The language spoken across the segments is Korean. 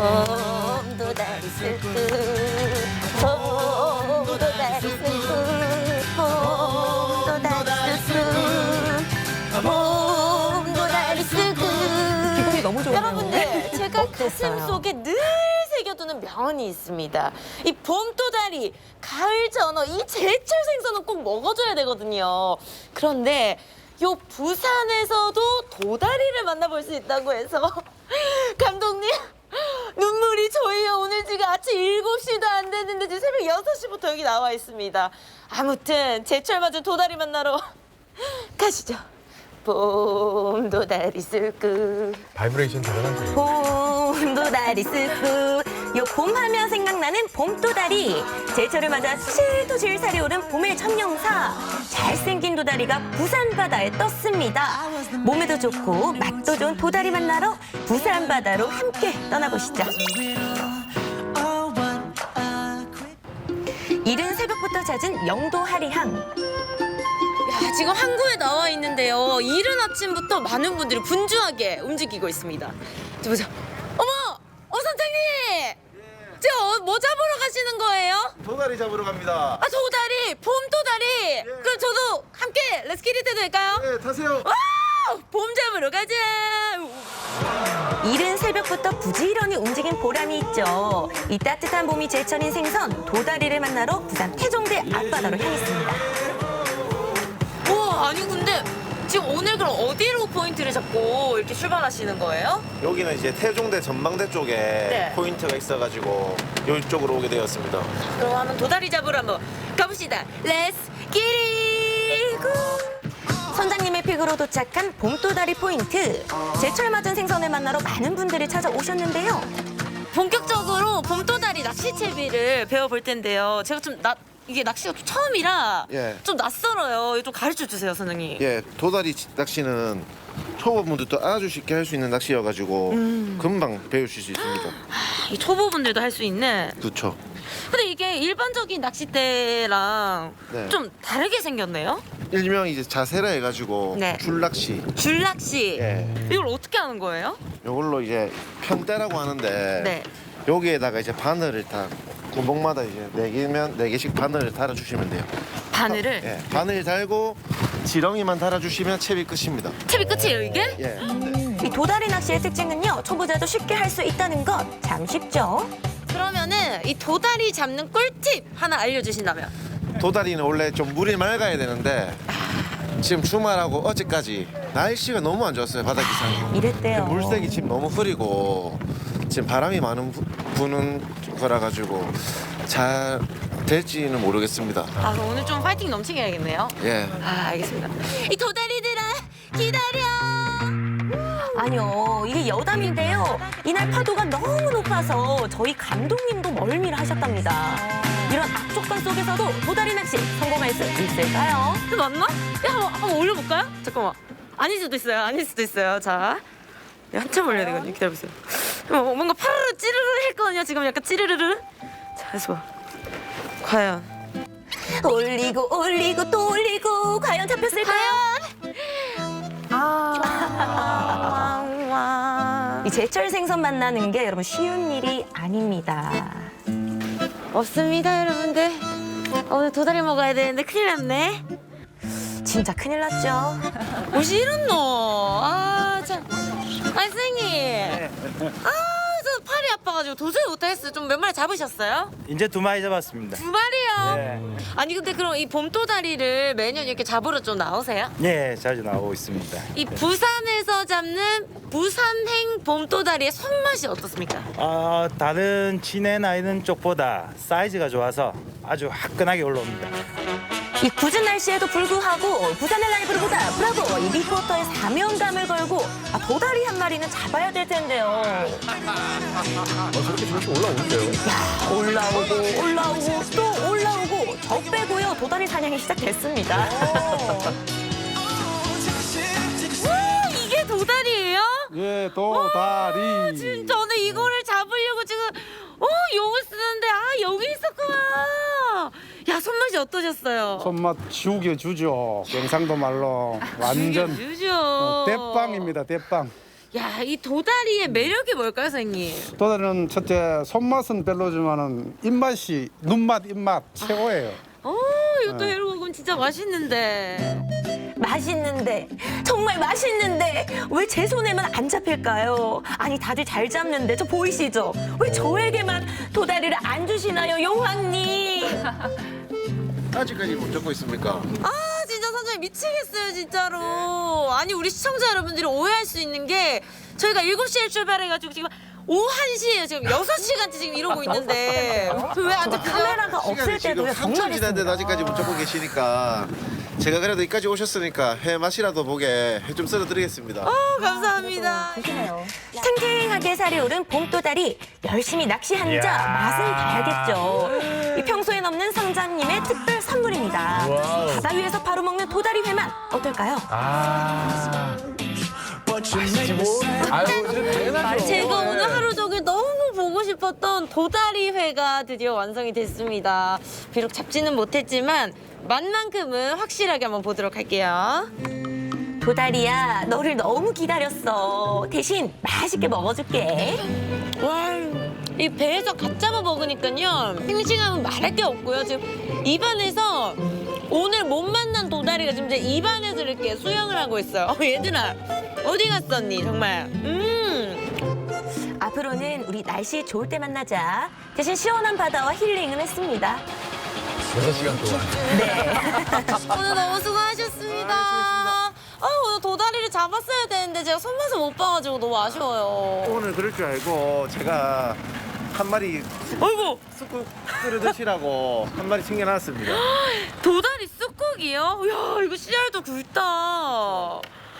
봄도 다리 쓸듯 봄도 다리 쓸듯 봄도 다리 쓸듯 봄도 다리 쓸듯 기분이 너무 좋네요. 여러분들 제가 어땠어요? 가슴 속에 늘 새겨두는 명언이 있습니다. 이 봄도다리, 가을 전어, 이 제철 생선은 꼭 먹어줘야 되거든요. 그런데 요 부산에서도 도다리를 만나볼 수 있다고 해서 감독님 눈물이 저희요 오늘 지금 아침 7시도 안 됐는데 지금 새벽 6시부터 여기 나와 있습니다. 아무튼 제철 맞은 도다리 만나러 가시죠. 봄 도다리 쓸끝 바이브레이션 대단하세요. 봄도다리 쓰고 요봄 하면 생각나는 봄도다리 제철을 맞아 실도실 살이 오른 봄의 천명사 잘생긴 도다리가 부산 바다에 떴습니다 몸에도 좋고 맛도 좋은 도다리 만나러 부산 바다로 함께 떠나보시죠 이른 새벽부터 찾은 영도 하리항 야, 지금 항구에 나와 있는데요. 이른 아침부터 많은 분들이 분주하게 움직이고 있습니다. 저 보자. 선장님! 지금 어, 뭐 잡으러 가시는 거예요? 도다리 잡으러 갑니다. 아, 도다리! 봄 도다리! 그럼 저도 함께 렛츠기릿 해도 될까요? 네, 타세요. 와! 봄 잡으러 가자! 이른 새벽부터 부지런히 움직인 보람이 있죠. 이 따뜻한 봄이 제철인 생선 도다리를 만나러 부산 태종대 앞바다로 향했습니다. 우와, 아니 근데 지금 오늘 그럼 어디로 포인트를 잡고 이렇게 출발하시는 거예요? 여기는 이제 태종대 전망대 쪽에 네. 포인트가 있어가지고 이쪽으로 오게 되었습니다. 그럼 한번 도다리 잡으러 한번 가봅시다. 렛츠 기릿! 선장님의 픽으로 도착한 봄도다리 포인트. 제철 맞은 생선을 만나러 많은 분들이 찾아오셨는데요. 본격적으로 봄도다리 낚시 채비를 배워볼 텐데요. 제가 좀 나, 이게 낚시가 좀 처음이라 예. 좀 낯설어요. 좀 가르쳐 주세요, 선생님. 예, 도다리 낚시는 초보분들도 아주 쉽게 할 수 있는 낚시여가지고 금방 배우실 수 있습니다. 이 초보분들도 할 수 있는. 그렇죠. 근데 이게 일반적인 낚싯대랑 네. 좀 다르게 생겼네요. 일명 이제 자세라 해가지고 네. 줄낚시. 줄낚시. 예. 이걸 어떻게 하는 거예요? 요걸로 이제 편대라고 하는데 네. 여기에다가 이제 바늘을 다 구멍마다 이제 네 개면 네 개씩 바늘을 달아주시면 돼요. 바늘을. 예, 바늘 달고 지렁이만 달아주시면 채비 끝입니다. 채비 끝이에요, 이게? 예. 이 도다리 낚시의 특징은요. 초보자도 쉽게 할 수 있다는 것. 참 쉽죠. 그러면은 이 도다리 잡는 꿀팁 하나 알려주신다면? 도다리는 원래 좀 물이 맑아야 되는데 지금 주말하고 어제까지 날씨가 너무 안 좋았어요 바다 기상이 이랬대요. 물색이 지금 너무 흐리고 지금 바람이 많은 부, 부는 거라 가지고 잘 될지는 모르겠습니다 아, 그럼 오늘 좀 파이팅 넘치게 해야겠네요. 예 아, 알겠습니다. 이 도다리들아, 기다려! 아니요, 이게 여담인데요. 이날 파도가 너무 높아서 저희 감독님도 멀미를 하셨답니다. 이런 악조건 속에서도 도다리 낚시 성공할 수 있을까요? 이거 맞나? 야, 한번, 한번 올려볼까요? 잠깐만. 아닐 수도 있어요. 아닐 수도 있어요. 자. 네, 한참 올려야 되거든요. 기다려보세요. 어, 뭔가 파르르 찌르르 했거든요. 지금 약간 찌르르르. 자, 해서 봐. 과연. 올리고 올리고 또 올리고 과연 잡혔을까요? 아. 이 제철 생선 만나는 게 여러분 쉬운 일이 아닙니다. 없습니다, 여러분들. 오늘 도다리 먹어야 되는데 큰일 났네. 진짜 큰일 났죠. 옷이 이렇노? 아, 참. 아, 선생님. 아, 저 팔이 아파가지고 도저히 못하겠어요. 좀 몇 마리 잡으셨어요? 이제 두 마리 잡았습니다. 두 마리요? 네. 아니, 근데 그럼 이 봄도다리를 매년 이렇게 잡으러 좀 나오세요? 네, 자주 나오고 있습니다. 이 부산에서 잡는 부산행 봄도다리의 손맛이 어떻습니까? 어, 다른 진해 나이는 쪽보다 사이즈가 좋아서 아주 화끈하게 올라옵니다. 이 굳은 날씨에도 불구하고 부산의 라이브를 보다 브라보 이 리포터의 사명감을 걸고 아, 도다리 한 마리는 잡아야 될 텐데요. 저렇게 저렇게 올라오는데요. 야 올라오고 올라오고 또 올라오고 저 빼고요 도다리 사냥이 시작됐습니다. 와, 이게 도다리예요? 예, 도다리. 지금 저는 이거를 잡으려고 지금 어 용을 쓰는데 아 여기 있었구나. 야 손맛이 어떠셨어요? 손맛 죽여주죠. 경상도 말로 완전 유죠. 어, 대빵입니다, 대빵. 야, 이 도다리의 매력이 뭘까요, 선생님? 도다리는 첫째 손맛은 별로지만은 입맛이 눈맛 입맛 최고예요. 어, 이것도 해로 먹으면 진짜 맛있는데. 맛있는데 정말 맛있는데 왜 제 손에만 안 잡힐까요? 아니 다들 잘 잡는데 저 보이시죠? 왜 저에게만 도다리를 안 주시나요, 여왕님? 아직까지 못 잡고 있습니까? 아, 진짜 선생님 미치겠어요, 진짜로. 아니, 우리 시청자 여러분들이 오해할 수 있는 게 저희가 7시에 출발해가지고 지금 오후 1시에요. 지금 6시간째 지금 이러고 있는데. 왜 안 잡히죠? 카메라가 없을 시간이 지금 때도요 한참 정말 지났는데. 아직까지 못 잡고 계시니까 제가 그래도 여기까지 오셨으니까 회 맛이라도 보게 회 좀 썰어드리겠습니다. 어, 감사합니다. 탱탱하게 살이 오른 봄도다리 열심히 낚시한 자. 맛은 봐야겠죠. 이 평소엔 없는 성장님의 특별 선물입니다. 바다 위에서 바로 먹는 도다리 회만 어떨까요? 아. 맛있지 뭐. 아유, 이제. 제가 오늘 하루 종일 싶었던 도다리 회가 드디어 완성이 됐습니다. 비록 잡지는 못했지만 맛만큼은 확실하게 한번 보도록 할게요. 도다리야 너를 너무 기다렸어. 대신 맛있게 먹어줄게. 와, 이 배에서 갓 잡아 먹으니까요. 싱싱함은 말할 게 없고요. 지금 입안에서 오늘 못 만난 도다리가 지금 제 입안에서 이렇게 수영을 하고 있어요. 어, 얘들아, 어디 갔었니? 정말. 음. 앞으로는 우리 날씨 좋을 때 만나자. 대신 시원한 바다와 힐링을 했습니다. 6시간 동안. 네. 오늘 너무 수고하셨습니다. 아, 오늘 도다리를 잡았어야 되는데 제가 손맛을 못 봐가지고 너무 아쉬워요. 오늘 그럴 줄 알고 제가 한 마리 아이고, 쑥국 끓여 드시라고 한 마리 챙겨놨습니다. 도다리 쑥국이요? 야, 이거 씨알도 굵다.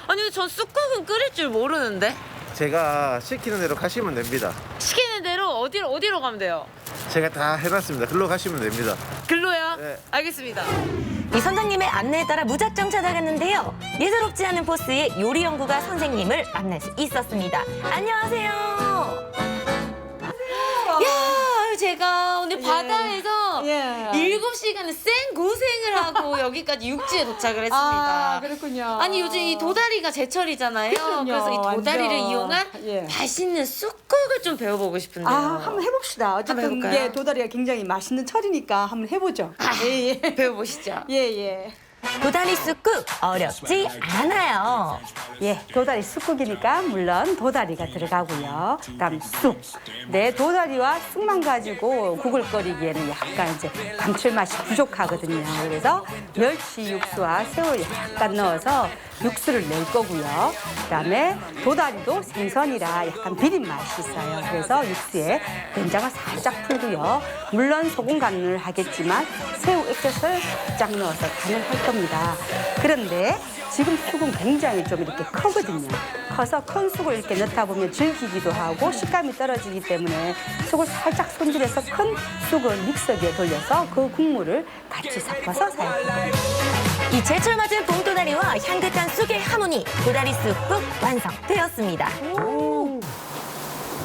아니, 근데 전 쑥국은 끓일 줄 모르는데. 제가 시키는 대로 가시면 됩니다. 시키는 대로 어디로, 어디로 가면 돼요? 제가 다 해놨습니다. 글로 가시면 됩니다. 글로요? 네. 알겠습니다. 이 선장님의 안내에 따라 무작정 찾아갔는데요. 예사롭지 않은 포스의 요리 연구가 선생님을 만날 수 있었습니다. 안녕하세요. 야, 제가 오늘 바다에서 예. 일곱 시간을 생 고생을 하고 여기까지 육지에 도착을 했습니다. 아, 그렇군요. 아니 요즘 이 도다리가 제철이잖아요. 그럼요, 그래서이 도다리를 완전. 이용한 예. 맛있는 쑥국을 좀 배워보고 싶은데요. 아, 한번 해봅시다. 어쨌든 해볼까요? 예, 도다리가 굉장히 맛있는 철이니까 한번 해보죠. 예, 예. 배워보시죠. 예, 예. 도다리 쑥국 어렵지 않아요. 예, 도다리 쑥국이니까 물론 도다리가 들어가고요. 그다음 쑥. 네, 도다리와 쑥만 가지고 끓이기에는 약간 이제 감칠맛이 부족하거든요. 그래서 멸치 육수와 새우 약간 넣어서 육수를 낼 거고요. 그다음에 도다리도 생선이라 약간 비린 맛이 있어요. 그래서 육수에 된장을 살짝 풀고요. 물론 소금 간을 하겠지만 새우 액젓을 살짝 넣어서 간을 할 겁니다. 그런데 지금 쑥은 굉장히 좀 이렇게 크거든요. 커서 큰 쑥을 이렇게 넣다 보면 질기기도 하고 식감이 떨어지기 때문에 쑥을 살짝 손질해서 큰 쑥을 믹서기에 돌려서 그 국물을 같이 섞어서 사용할 겁니다. 이 제철 맞은 봄 도다리와 향긋한 쑥의 하모니 도다리 쑥국 완성되었습니다.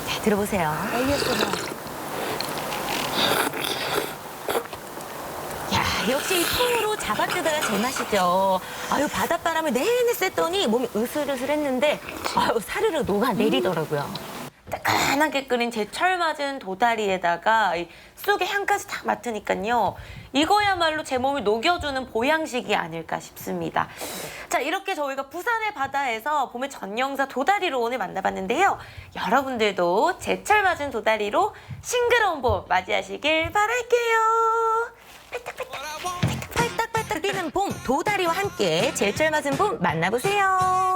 자, 들어보세요. 야, 역시 이 통으로 잡아뜯어야 제맛이죠. 아유, 바닷바람을 내내 쐈더니 몸이 으슬으슬했는데 아유, 사르르 녹아 내리더라고요. 따끈하게 끓인 제철 맞은 도다리에다가 이 쑥의 향까지 다 맡으니까요. 이거야말로 제 몸을 녹여주는 보양식이 아닐까 싶습니다. 자, 이렇게 저희가 부산의 바다에서 봄의 전영사 도다리로 오늘 만나봤는데요. 여러분들도 제철 맞은 도다리로 싱그러운 봄 맞이하시길 바랄게요. 팔딱팔딱 뛰는 봄 도다리와 함께 제철 맞은 봄 만나보세요.